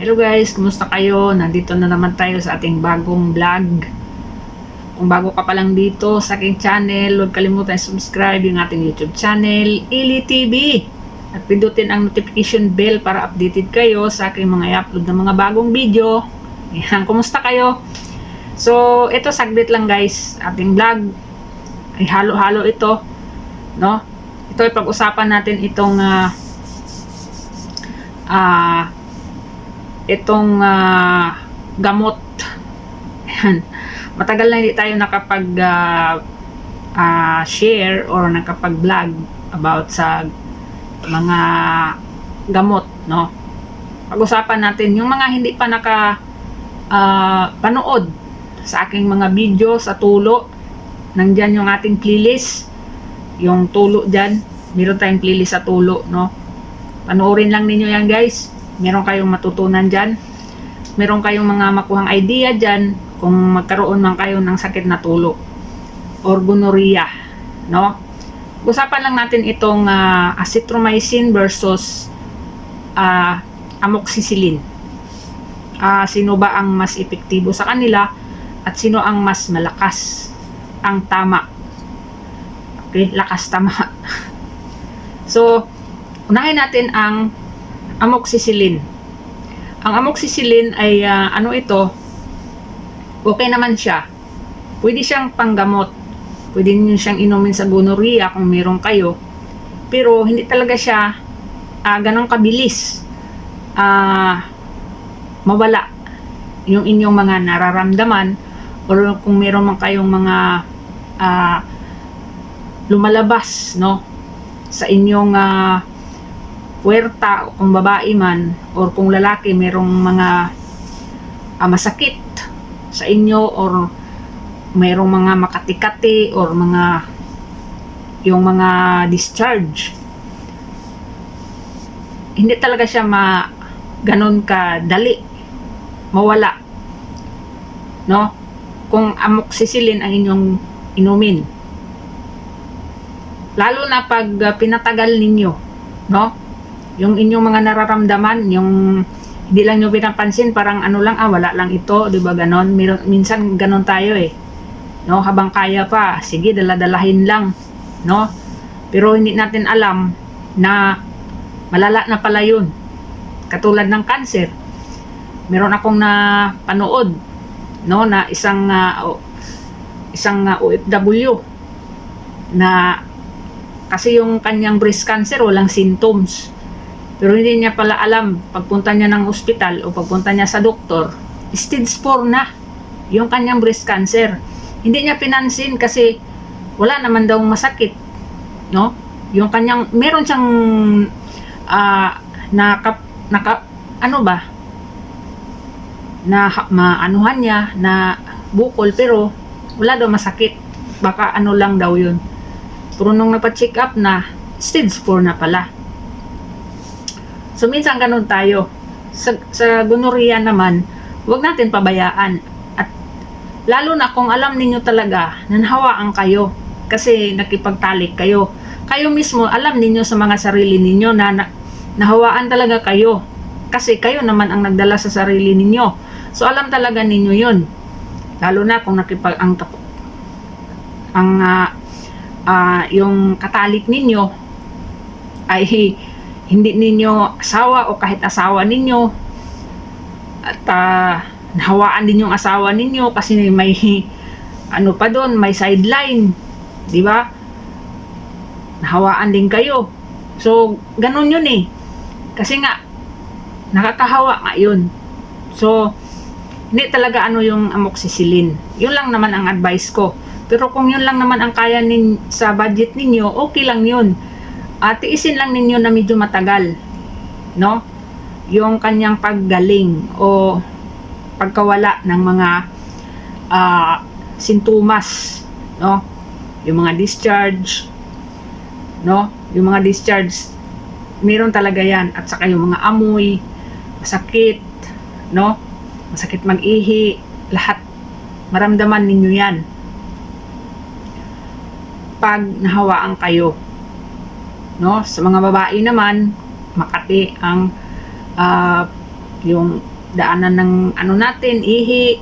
Hello guys, kumusta kayo? Nandito na naman tayo sa ating bagong vlog. Kung bago ka pa lang dito sa aking channel, huwag kalimutan subscribe yung ating YouTube channel, Ili TV. At pindutin ang notification bell para updated kayo sa aking mga i-upload na mga bagong video. Yan, kumusta kayo? So, ito saglit lang guys, ating vlog. Ay halo-halo ito, no? Ito ay pag-usapan natin itong ah ah itong ah, gamot. Yan. Matagal na hindi tayo nakapag ah, ah, share or nakapag-vlog about sa mga gamot, no? Pag-usapan natin yung mga hindi pa naka ah, panood sa aking mga video sa tulo. Nandyan yung ating playlist. Yung tulo dyan. Meron tayong playlist sa tulo, no? Panoorin lang ninyo yan, guys. Meron kayong matutunan dyan. Meron kayong mga makuhang idea dyan kung magkaroon man kayo ng sakit na tulo or gonorrhea, no? Usapan lang natin itong ah, azithromycin versus ah, amoxicillin. Ah, sino ba ang mas epektibo sa kanila at sino ang mas malakas ang tama. Okay, lakas tama. so, unahin natin ang amoxicillin. Ang amoxicillin ay ah, ano ito? Okay naman siya. Pwede siyang panggamot. Pwede niyo siyang inumin sa gonorrhea kung meron kayo. Pero hindi talaga siya ah, ganong kabilis ah, mawala yung inyong mga nararamdaman or kung meron man kayong mga ah, lumalabas no sa inyong ah, puwerta kung babae man or kung lalaki merong mga ah, masakit sa inyo or mayroong mga makatikati or mga yung mga discharge. Hindi talaga siya ma ganon ka dali mawala. No? Kung amoxicillin ang inyong inumin. Lalo na pag uh, pinatagal ninyo. No yung inyong mga nararamdaman yung hindi lang nyo pinapansin parang ano lang ah wala lang ito di ba ganon? Minsan ganon tayo eh. No habang kaya pa sige daladalahin lang no? Pero hindi natin alam na malala na pala yun. Katulad ng cancer. Meron akong na panood no na isang o- isang ah, OFW na kasi yung kanyang breast cancer walang symptoms pero hindi niya pala alam pagpunta niya ng ospital o pagpunta niya sa doktor stage 4 na yung kanyang breast cancer. Hindi niya pinansin kasi wala naman daw masakit no? Yung kanyang meron siyang ah naka, naka ano ba? Na ha- maanuhan niya na bukol pero wala daw masakit. Baka ano lang daw yun. Pero nung napacheck up na stage 4 na pala so minsan ganun tayo. Sa, sa gonorrhea naman huwag natin pabayaan. At lalo na kung alam ninyo talaga nanhawaan kayo kasi nakipagtalik kayo. Kayo mismo alam ninyo sa mga sarili ninyo na, na nahawaan talaga kayo. Kasi kayo naman ang nagdala sa sarili ninyo. So alam talaga ninyo yun. Lalo na kung nakipag ang ang ah, ah, yung katalik ninyo ay hindi ninyo asawa o kahit asawa ninyo at ah, nahawaan din yung asawa ninyo kasi may ano pa doon, may sideline, di ba? Nahawaan din kayo. So, ganun yun eh. Kasi nga, nakakahawa nga yun. So, hindi talaga ano yung amoxicillin. Yun lang naman ang advice ko. Pero kung yun lang naman ang kaya nin, sa budget ninyo, okay lang yun. At tiisin lang ninyo na medyo matagal. No? Yung kanyang paggaling o pagkawala ng mga ah, sintomas. No? Yung mga discharge. No? Yung mga discharge, meron talaga yan. At saka yung mga amoy, masakit, no? Masakit mag-ihi, lahat. Maramdaman ninyo yan. Pag nahawaan kayo. No? Sa mga babae naman, makati ang ah, yung daanan ng ano natin, ihi,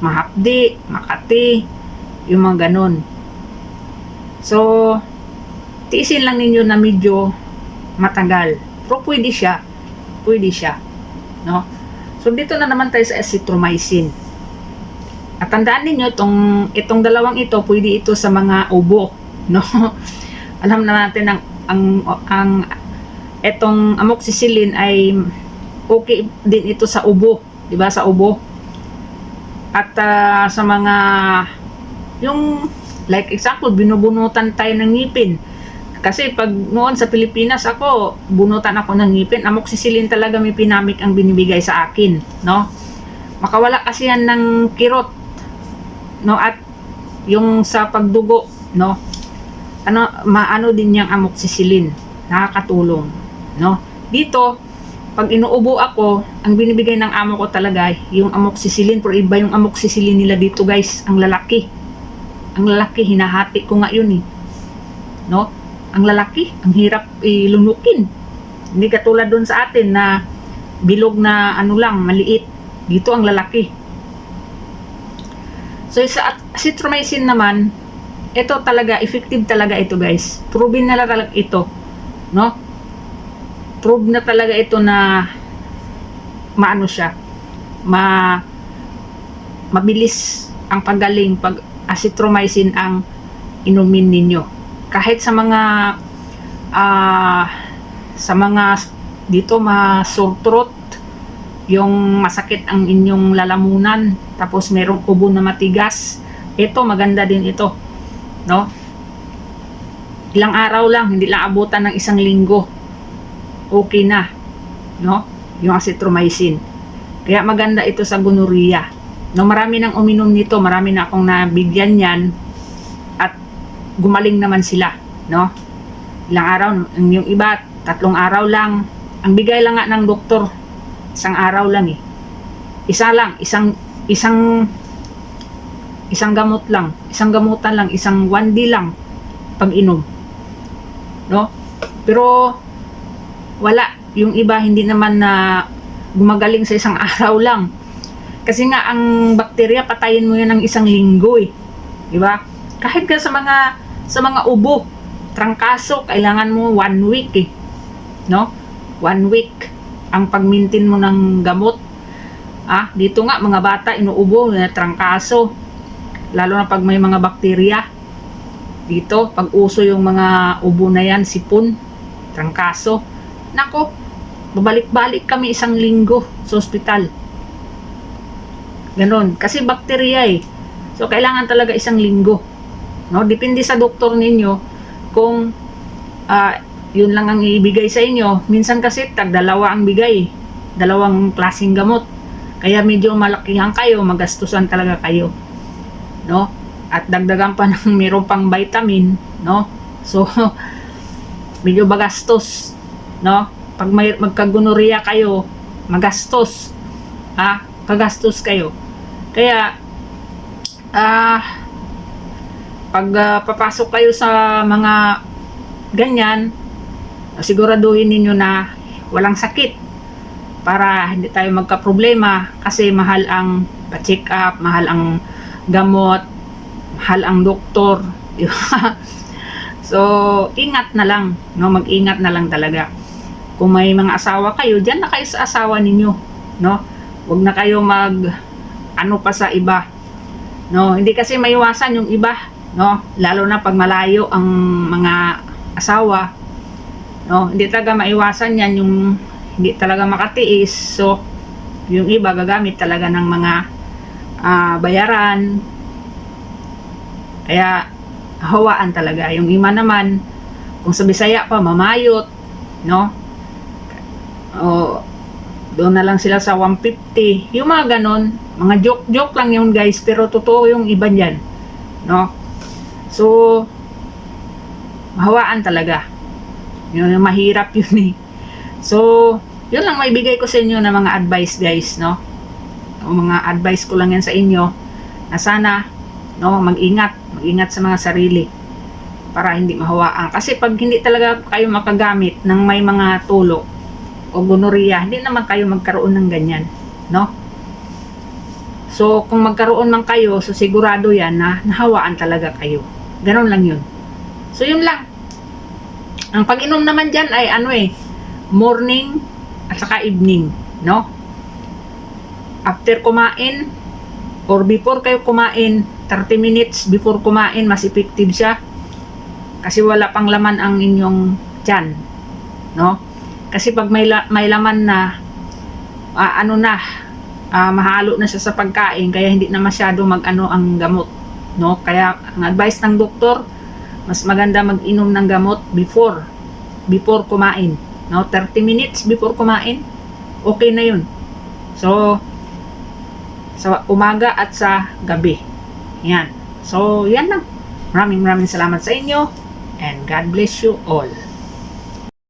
mahapdi, makati, yung mga ganun. So, tiisin lang ninyo na medyo matagal. Pero pwede siya. Pwede siya. No? So, dito na naman tayo sa azithromycin. At tandaan ninyo, itong, itong dalawang ito, pwede ito sa mga ubo. No? Alam na natin ang, ang, ang itong amoxicillin ay okay din ito sa ubo. 'di ba Sa ubo. At ah, sa mga, yung, like example, binubunutan tayo ng ngipin. Kasi pag noon sa Pilipinas ako, bunutan ako ng ngipin, amoxicillin talaga may pinamik ang binibigay sa akin, no? Makawala kasi yan ng kirot, no? At yung sa pagdugo, no? Ano, maano din yung amoxicillin, nakakatulong, no? Dito, pag inuubo ako, ang binibigay ng amo ko talaga yung amoxicillin, pero iba yung amoxicillin nila dito guys, ang lalaki. Ang lalaki, hinahati ko nga yun eh. No? Ang lalaki, ang hirap ilunukin. Hindi katulad doon sa atin na bilog na ano lang, maliit. Dito ang lalaki. So sa azithromycin naman, ito talaga, effective talaga ito guys. Proven na talaga ito. No? Prove na talaga ito na maano siya. Ma mabilis ang paggaling pag azithromycin ang inumin ninyo. Kahit sa mga ah sa mga dito ma sore throat yung masakit ang inyong lalamunan tapos merong ubo na matigas ito maganda din ito no? Ilang araw lang hindi lang abutan ng isang linggo. Okay na no? Yung azithromycin. Kaya maganda ito sa gonorrhea. No marami nang uminom nito marami na akong nabigyan yan at gumaling naman sila no? Ilang araw yung iba tatlong araw lang. Ang bigay lang nga ng doktor isang araw lang eh. Isa lang isang isang isang gamot lang isang gamutan lang isang 1D lang pag inom no? Pero wala. Yung iba hindi naman na gumagaling sa isang araw lang. Kasi nga ang bakterya patayin mo yan ng isang linggo eh. Di ba? Kahit ka sa mga sa mga ubo trangkaso kailangan mo one week eh. No? One week ang pag-maintain mo ng gamot. Ah dito nga mga bata inuubo na trangkaso lalo na pag may mga bakterya. Dito pag uso yung mga ubo na yan sipon trangkaso. Nako babalik-balik kami isang linggo sa ospital. Ganon. Kasi bakterya eh. So kailangan talaga isang linggo. No depende sa doktor ninyo kung ah, yun lang ang ibigay sa inyo. Minsan kasi tag dalawa ang bigay. Dalawang klaseng gamot. Kaya medyo malakihan kayo magastusan talaga kayo no? At dagdagan pa ng meron pang vitamin no? So medyo bagastos no? Pag may magkagonorrhea kayo magastos ha? Kagastos kayo. Kaya ah pag ah, papasok kayo sa mga ganyan siguraduhin ninyo na walang sakit para hindi tayo magka-problema kasi mahal ang pa-check up, mahal ang gamot, mahal ang doktor? So, ingat na lang, no? Mag-ingat na lang talaga. Kung may mga asawa kayo, diyan na kayo sa asawa ninyo, no? Huwag na kayo mag ano pa sa iba. No, hindi kasi maiwasan yung iba, no? Lalo na pag malayo ang mga asawa, no? Hindi talaga maiwasan yan yung hindi talaga makatiis. So, yung iba gagamit talaga ng mga ah, bayaran. Kaya hawaan talaga. Yung ima naman, kung sa Bisaya pa, mamayot, no? O, doon na lang sila sa 150. Yung mga ganon, mga joke-joke lang yun guys, pero totoo yung iba niyan, no? So, mahawaan talaga. Yun, yung mahirap yun eh. So, yun lang may bigay ko sa inyo na mga advice guys, no? O mga advice ko lang yan sa inyo na sana, no, mag-ingat, mag-ingat sa mga sarili para hindi mahawaan. Kasi pag hindi talaga kayo makagamit ng may mga tulo, o gonorrhea, hindi naman kayo magkaroon ng ganyan, no? So, kung magkaroon man kayo, so sigurado yan na nahawaan talaga kayo. Ganon lang yun. So, yun lang. Ang pag-inom naman dyan ay ano eh, morning at saka evening, no? After kumain, or before kayo kumain, 30 minutes before kumain, mas effective siya. Kasi wala pang laman ang inyong tiyan, no? Kasi pag may, la- may laman na, ah, ano na, ah, mahalo na siya sa pagkain, kaya hindi na masyado mag-ano ang gamot, no? Kaya ang advice ng doktor, mas maganda mag-inom ng gamot before, before kumain, no? 30 minutes before kumain, okay na yun. So, sa umaga at sa gabi. Yan. So, yan lang. Maraming maraming salamat sa inyo and God bless you all.